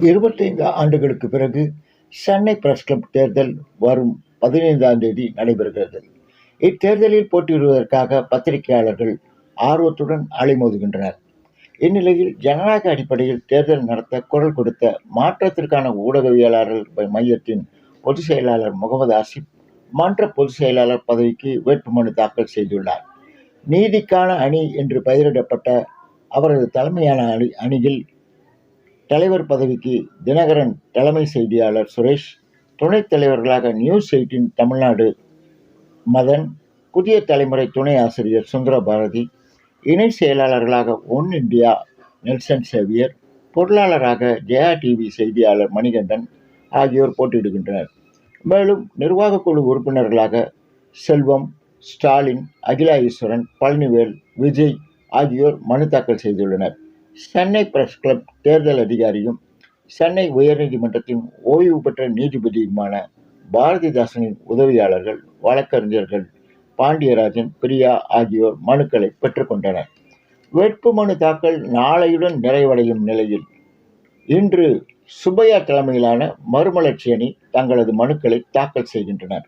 இருபத்தைந்து ஆண்டுகளுக்கு பிறகு சென்னை பிரஸ் கிளப் தேர்தல் வரும் பதினைந்தாம் தேதி நடைபெறுகிறது. இத்தேர்தலில் போட்டியிடுவதற்காக பத்திரிகையாளர்கள் ஆர்வத்துடன் அலைமோதுகின்றனர். இந்நிலையில் ஜனநாயக அடிப்படையில் தேர்தல் நடத்த குரல் கொடுத்த மாற்றத்திற்கான ஊடகவியலாளர் மையத்தின் பொதுச் செயலாளர் முகமது ஆசிப் மன்ற பொதுச் செயலாளர் பதவிக்கு வேட்புமனு தாக்கல் செய்துள்ளார். நீதிக்கான அணி என்று பெயரிடப்பட்ட அவரது தலைமையான அணி அணியில் தலைவர் பதவிக்கு தினகரன் தலைமை செய்தியாளர் சுரேஷ் துணைத் தலைவர்களாக நியூஸ் எயிட்டின் தமிழ்நாடு மதன் புதிய தலைமுறை துணை ஆசிரியர் சுந்தர பாரதி இணை செயலாளர்களாக ஒன் இந்தியா நெல்சன் சேவியர் பொருளாளராக ஜெயா டிவி செய்தியாளர் மணிகண்டன் ஆகியோர் போட்டியிடுகின்றனர். மேலும் நிர்வாகக் குழு உறுப்பினர்களாக செல்வம் ஸ்டாலின் அகிலா ஈஸ்வரன் பழனிவேல் விஜய் ஆகியோர் மனு தாக்கல் செய்துள்ளனர். சென்னை பிரஸ் கிளப் தேர்தல் அதிகாரியும் சென்னை உயர்நீதிமன்றத்தின் ஓய்வு பெற்ற நீதிபதியுமான பாரதிதாசனின் உதவியாளர்கள் வழக்கறிஞர்கள் பாண்டியராஜன் பிரியா ஆகியோர் மனுக்களை பெற்றுக்கொண்டனர் வேட்புமனு தாக்கல் நாளையுடன் நிறைவடையும் நிலையில் இன்று சுப்பையா தலைமையிலான மறுமலர்ச்சி அணி தங்களது மனுக்களை தாக்கல் செய்கின்றனர்.